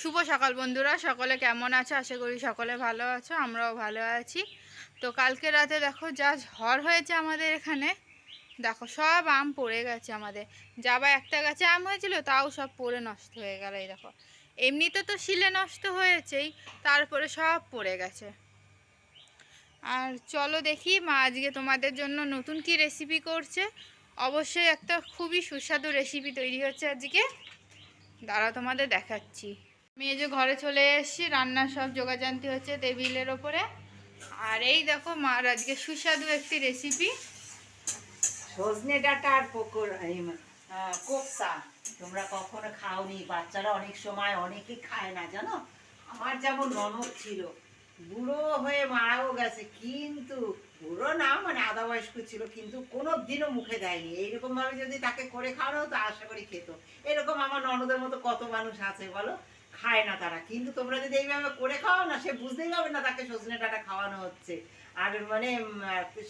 শুভ সকাল বন্ধুরা, সকলে কেমন আছে? আশা করি সকলে ভালো আছো, আমরাও ভালো আছি। তো কালকে রাতে দেখো যা ঝড় হয়েছে আমাদের এখানে, দেখো সব আম পড়ে গেছে আমাদের। যাবা একটা গাছে আম হয়েছিল, তাও সব পড়ে নষ্ট হয়ে গেল এই দেখো। এমনিতে তো শিলে নষ্ট হয়েছেই, তারপরে সব পড়ে গেছে। আর চলো দেখি, মা আজকে তোমাদের জন্য নতুন কি রেসিপি করছে। অবশ্যই একটা খুবই সুস্বাদু রেসিপি তৈরি হচ্ছে আজকে। দাঁড়া তোমাদের দেখাচ্ছি। আমি যে ঘরে চলে এসেছি রান্নার সব যোগাযান্তি হচ্ছে টেবিলের ওপরে। আর এই দেখো মার আজকে সুস্বাদু একটি রেসিপি সজনে ডাটা আর এই, আহ, তোমরা কখনো খাওনি বাচ্চারা অনেক সময় অনেকে খায় না জানো? আমার যেমন ননদ ছিল বুড়ো হয়ে মারাও গেছে কিন্তু বুড়ো না মানে আধা বয়স্ক ছিল কিন্তু কোনো দিনও মুখে দেয়নি। এইরকম ভাবে যদি তাকে করে খাওয়ানো হতো আশা করি খেত। এরকম আমার ননদের মতো কত মানুষ আছে বলো? খায় না তারা। কিন্তু তোমরা যদি এইভাবে করে খাও না, সে বুঝতেই পারবে না তাকে সজনে ডাটা খাওয়ানো হচ্ছে। আর মানে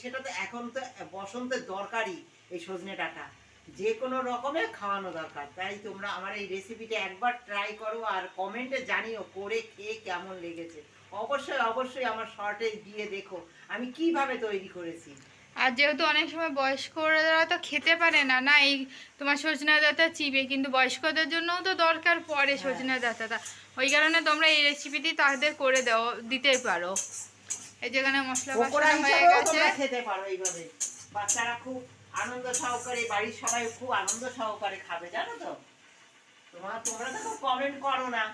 সেটা তো এখন তো বসন্তের দরকারই এই সজনে ডাটা। যে কোনো রকমে খাওয়ানো দরকার। তাই তোমরা আমার এই রেসিপিটা একবার ট্রাই করো আর কমেন্টে জানিও করে খেয়ে কেমন লেগেছে। অবশ্যই অবশ্যই আমার শর্টে দিয়ে দেখো আমি কীভাবে তৈরি করেছি। আর যেহেতু অনেক সময় বয়স্করা তো খেতে পারে না না এই তোমার সজনা ডাঁটা চিবে কিন্তু বয়স্কদের জন্যও তো দরকার পড়ে হ্যাঁ। সজনা ডাঁটাটা ওই কারণে তোমরা এই রেসিপিটি তাদের করে দাও দিতে পারো। এই যেখানে মশলা বাসনা হয়ে গেছে। খেতে পারো এইভাবে। বাচ্চারা খুব আনন্দ সহকারে বাড়ির সবাই খুব আনন্দ সহকারে খাবে জানো তো? তোমরা তোমরা তো কমেন্ট করো না।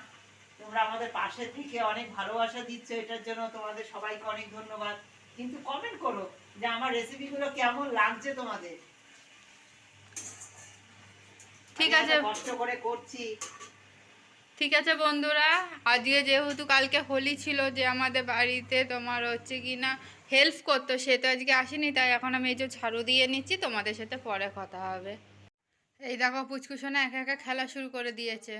তোমরা আমাদের পাশে থেকে অনেক ভালোবাসা দিচ্ছ এটার জন্য তোমাদের সবাইকে অনেক ধন্যবাদ। কিন্তু কমেন্ট করো। যে আমার রেসিপিগুলো কেমন লাগছে তোমাদের? ঠিক আছে। কষ্ট করে করছি। ঠিক আছে বন্ধুরা আজকে যেহেতু কালকে হোলি ছিল যে আমাদের বাড়িতে তোমার হচ্ছে কি না হেল্প করতো সে তো আজকে আসেনি তাই এখন আমি এই যে ঝাড়ু দিয়ে নিচ্ছি তোমাদের সাথে পরে কথা হবে। এই দেখো পুচকুসোনা একা একা খেলা শুরু করে দিয়েছে।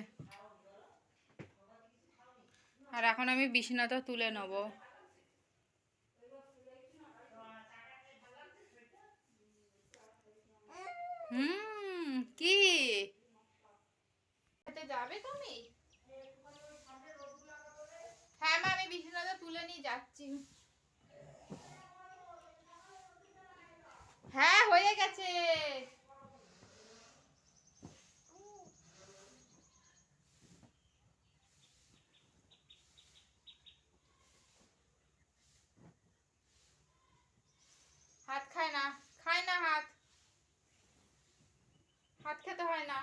আর এখন আমি বিছানাটা তুলে নেব। হুম, কি? যাবে তুমি? হ্যাঁ মা, আমি বিছানাটা তুলে নিয়ে যাচ্ছি। হ্যাঁ হয়ে গেছে। হাত খায় না হাত হাত খেতে হয় না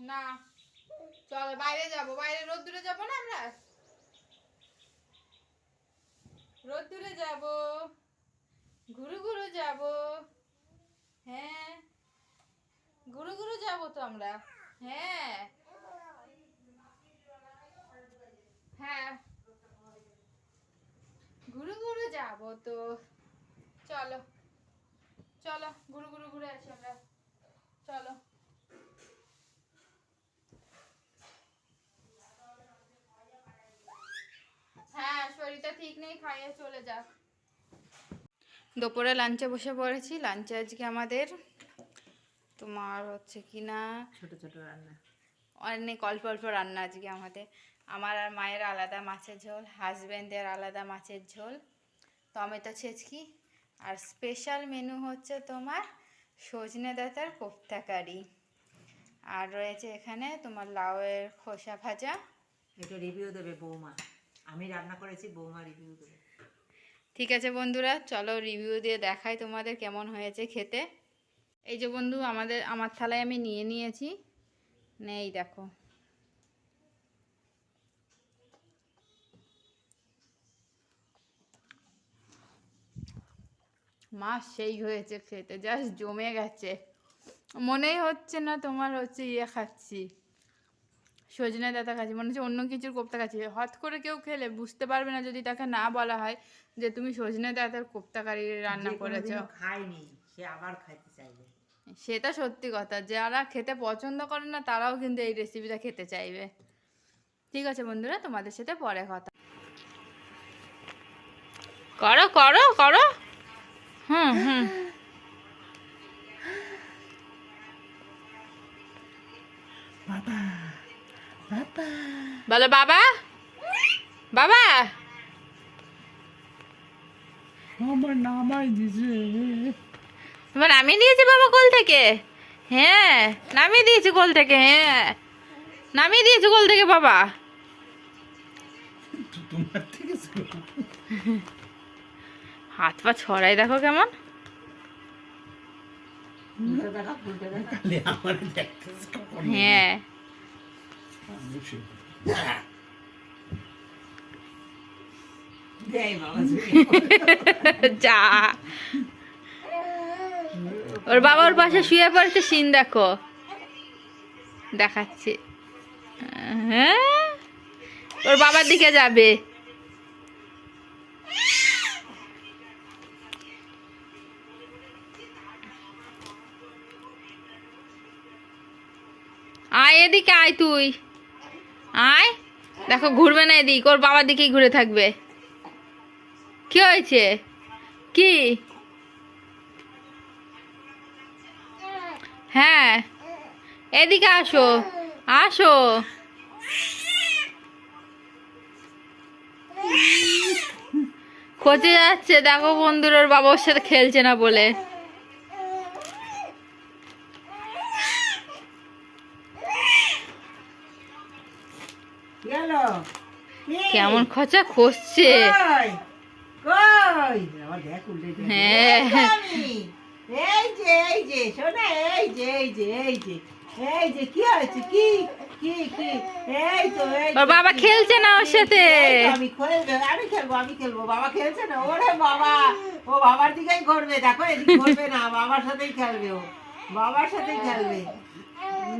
না, চল বাইরে যাব, বাইরে রোদ্দুরে যাব না আমরা? রোদ্দুরে যাব, ঘুরু ঘুরু যাব হ্যাঁ ঘুরু ঘুরু যাব তো আমরা হ্যাঁ। হ্যাঁ ঘুরু ঘুরু যাব তো। চলো চলো, ঘুরু ঘুরু ঘুরে আসি আমরা। চলো হ্যাঁ শরীরটা খাইয়ে চলে যাক। দুপুরে লাঞ্চে বসে পড়েছি। লাঞ্চে আজকে আমাদের তোমার হচ্ছে কি না ছোট ছোট রান্না। অনেক অল্প অল্প রান্না আজকে আমাদের। আমার আর মায়ের আলাদা মাছের ঝোল হাজব্যান্ডের আলাদা মাছের ঝোল। টমেটো ছেচকি। আর স্পেশাল মেনু হচ্ছে তোমার সজনে ডাঁটার কোফতা কারি। আর রয়েছে এখানে তোমার লাউয়ের খোসা ভাজা। এটা রিভিউ দেবে বৌমা। আমি রান্না করেছি, বৌমা রিভিউ দেবে। ঠিক আছে বন্ধুরা, চলো রিভিউ দিয়ে দেখাই তোমাদের কেমন হয়েছে খেতে। এই যে বন্ধু, আমাদের, আমার থালায় আমি নিয়ে নিয়েছি। নেই, দেখো। মাছ সেই হয়েছে খেতে জাস্ট জমে গেছে। মনেই হচ্ছে না তোমার হচ্ছে ইয়ে খাচ্ছি। সজনে ডাঁটা খাচ্ছি মনে হচ্ছে অন্য কিছুর কোপ্তা খাচ্ছি হট করে কেউ খেলে বুঝতে পারবে না যদি তাকে না বলা হয় যে তুমি সজনে ডাঁটার কোপ্তা কারি রান্না করেছ। কোনোদিনও সে আবার খাইতে চাইবে। সেটা সত্যি কথা যারা খেতে পছন্দ করে না তারাও কিন্তু এই রেসিপিটা খেতে চাইবে। ঠিক আছে বন্ধুরা তোমাদের সাথে পরে কথা করো করো করো। হুম হুম। বাবা। বলো বাবা? বাবা? আমার নামাই দিছে তোমার নামিয়ে দিয়েছে বাবা কোল থেকে? হ্যাঁ নামিয়ে দিয়েছে কোল থেকে হ্যাঁ। নামিয়ে দিয়েছে কোল থেকে বাবা। তোমার থেকে। হাত পা ছড়াই দেখো কেমন। হ্যাঁ। যা। ওর বাবা ওর পাশে শুয়ে পড়েছে, সিন দেখো। দেখাচ্ছে। হ্যাঁ? ওর বাবার দিকে যাবে। আয় এদিকে আয় তুই। আয়। দেখো, ঘুরবে না এদিক, ওর বাবার দিকেই ঘুরে থাকবে। কি হয়েছে? কি? হ্যাঁ। এদিকে আসো আসো। খোঁজে যাচ্ছে, দেখো বন্ধুর ওর সাথে খেলছে না বলে। এই ওর তো, বাবা কি? খেলছে না ওর সাথে। আমি খেলবে আমি খেলব আমি খেলব। বাবা খেলছে না? ওরে বাবা। ও বাবার দিকেই ঘুরবে দেখো এদিকে ঘুরবে না। বাবার সাথেই খেলবে ও। বাবার সাথেই খেলবে।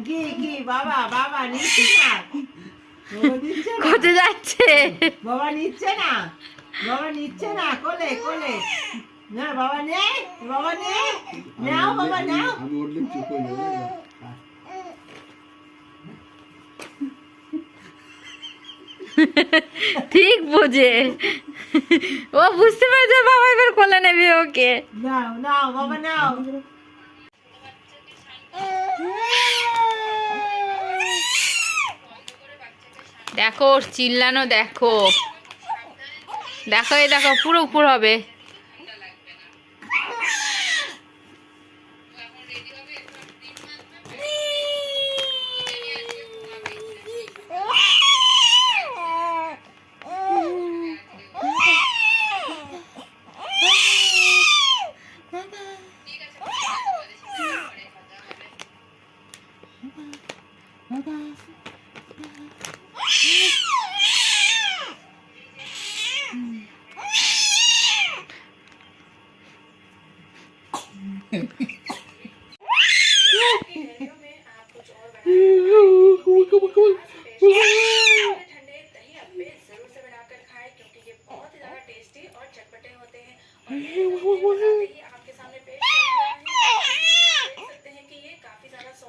কি কি? বাবা বাবা বাবা নিচ্ছে না। খোঁজে যাচ্ছে? বাবা নিচ্ছে না। বাবা নিচ্ছে না। কোলে কোলে। না বাবা নে বাবা নে নাও বাবা নাও। আমি উঠলে চুপ হয়ে যাবে ঠিক বোঝে। ও বুঝতে পেরেছে বাবা এবার কোলে নেবে ওকে। নাও নাও বাবা নাও। দেখো চিল্লানো দেখো। দেখো এই দেখো পুরো উপর হবে।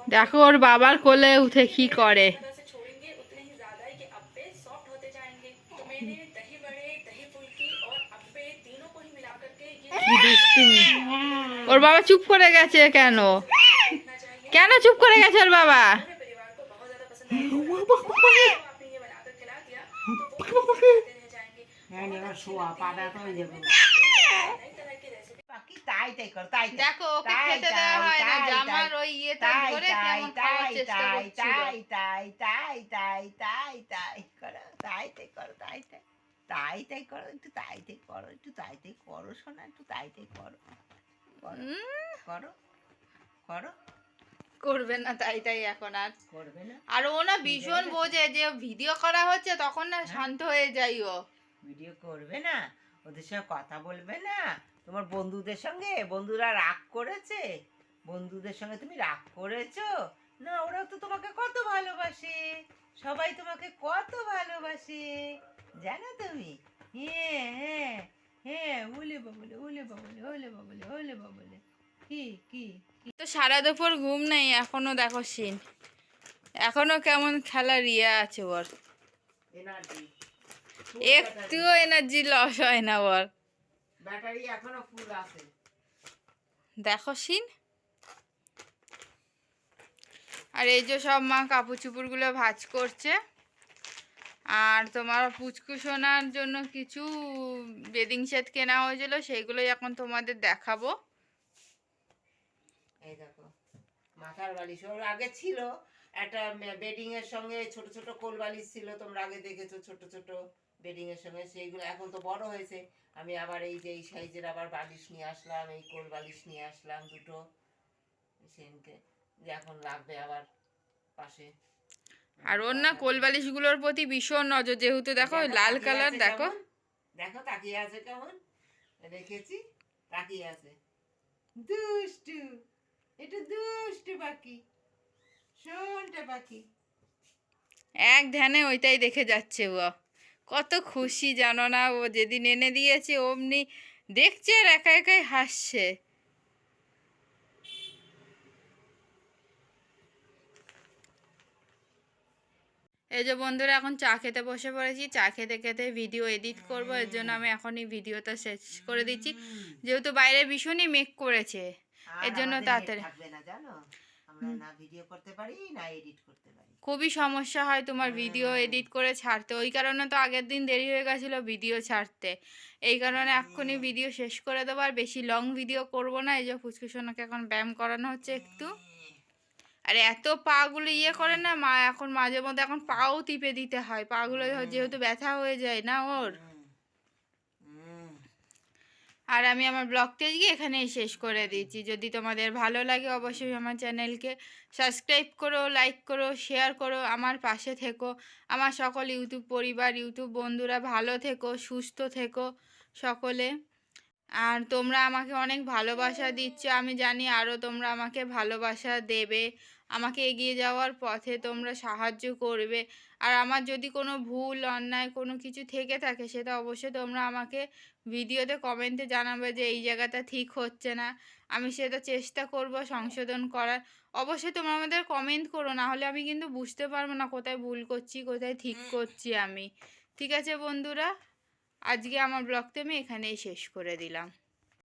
দেখো ওর বাবার কোলে উঠে কি করে? ওর বাবা চুপ করে গেছে কেন কেন চুপ করে গেছে ওর বাবা দেখো তাই তাই তাই তাই তাই তাই তাই করো তাই তাই তাই তাই করো একটু তাই তাই করো একটু তাই তাই করো শোনা একটু তাই তাই করো। করো করো করো। করবে না তাই তাই এখন আর। করবে না। আর ও না ভীষণ বোঝে যে ভিডিও করা হচ্ছে তখন না শান্ত হয়ে যাই ও। ভিডিও করবে না ওদের সঙ্গে কথা বলবে না। তোমার বন্ধুদের সঙ্গে বন্ধুরা রাগ করেছে? বন্ধুদের সঙ্গে তুমি রাগ করেছ? না ওরা তো তোমাকে কত ভালোবাসে। সবাই তোমাকে কত ভালোবাসে। জানো তুমি? হ্যাঁ হ্যাঁ হ্যাঁ উলে বাবলে উলে বাবলে ওলে বাবলে ওলে বাবলে। কি কি তো সারা দুপুর ঘুম নেই এখনও দেখো সিন। এখনও কেমন খেলার রিয়া আছে ওর এনার্জি একটুও এনার্জি লস হয় না ওর ব্যাটারি এখনও ফুল আছে। দেখো সিন? আর এই যে সব মা কাপড় চুপড়গুলো ভাজ করছে। আর তোমার পুচকু সোনার জন্য কিছু বেডিং সেট কেনা হয়েছিল, সেইগুলোই এখন তোমাদের দেখাবো। এই দেখো, মাথার বালিশ। ওর আগে ছিল একটা বেডিং এর সঙ্গে ছোট ছোট কোল বালিশ ছিল, তোমরা আগে দেখেছ ছোট ছোট বেডিং এর সঙ্গে, সেইগুলো এখন তো বড় হয়েছে। আমি আবার এই যে এই সাইজের আবার বালিশ নিয়ে আসলাম, এই কোল বালিশ নিয়ে আসলাম দুটো। সেনকে। যে এখন লাগবে আবার পাশে। আর ওর না কোলবালিশগুলোর প্রতি ভীষণ নজর যেহেতু দেখো লাল কালার দেখো। দেখো তাকিয়ে আছে কেমন? রেখেছি তাকিয়ে আছে। দুষ্টু এটা দুষ্টু পাখি। শোনটা পাখি। এক ধ্যানে ওইটাই দেখে যাচ্ছে ও। কত খুশি জানো না ও যেদিন এনে দিয়েছে অমনি দেখছে আর একা একাই হাসছে। এই যে বন্ধুরা এখন চা খেতে বসে পড়েছি। চা খেতে খেতে ভিডিও এডিট করব এর জন্য আমি এখনই ভিডিওটা শেষ করে দিচ্ছি। যেহেতু বাইরে ভীষণই মেঘ করেছে এর জন্য তাড়াতাড়ি খুবই সমস্যা হয় তোমার ভিডিও এডিট করে ছাড়তে। ওই কারণে তো আগের দিন দেরি হয়ে গেছিল ভিডিও ছাড়তে। এই কারণে এক্ষুনি ভিডিও শেষ করে দেবো আর বেশি লং ভিডিও করব না। এই যে ফুচকুসোনাকে এখন ব্যায়াম করানো হচ্ছে একটু। আর এত পাগুলো ইয়ে করে না মা এখন মাঝে মধ্যে এখন পাও টিপে দিতে হয়। পাগুলো যেহেতু ব্যথা হয়ে যায় না ওর। আর আমি আমার ব্লগটা গিয়ে এখানেই শেষ করে দিচ্ছি যদি তোমাদের ভালো লাগে অবশ্যই আমার চ্যানেলকে সাবস্ক্রাইব করো লাইক করো শেয়ার করো আমার পাশে থেকো। আমার সকল ইউটিউব পরিবার ইউটিউব বন্ধুরা ভালো থেকো সুস্থ থেকো সকলে। আর তোমরা আমাকে অনেক ভালোবাসা দিচ্ছ। আমি জানি আরও তোমরা আমাকে ভালোবাসা দেবে। আমাকে এগিয়ে যাওয়ার পথে তোমরা সাহায্য করবে। আর আমার যদি কোনো ভুল, অন্যায় কোনো কিছু থেকে থাকে, সেটা অবশ্যই তোমরা আমাকে ভিডিওতে কমেন্টে জানাবে যে এই জায়গাটা ঠিক হচ্ছে না। আমি সেটা চেষ্টা করব সংশোধন করার। অবশ্যই তোমরা আমাদের কমেন্ট করো, না হলে আমি কিন্তু বুঝতে পারব না কোথায় ভুল করছি, কোথায় ঠিক করছি আমি। ঠিক আছে বন্ধুরা? আজকে আমার ব্লগটা আমি এখানেই শেষ করে দিলাম।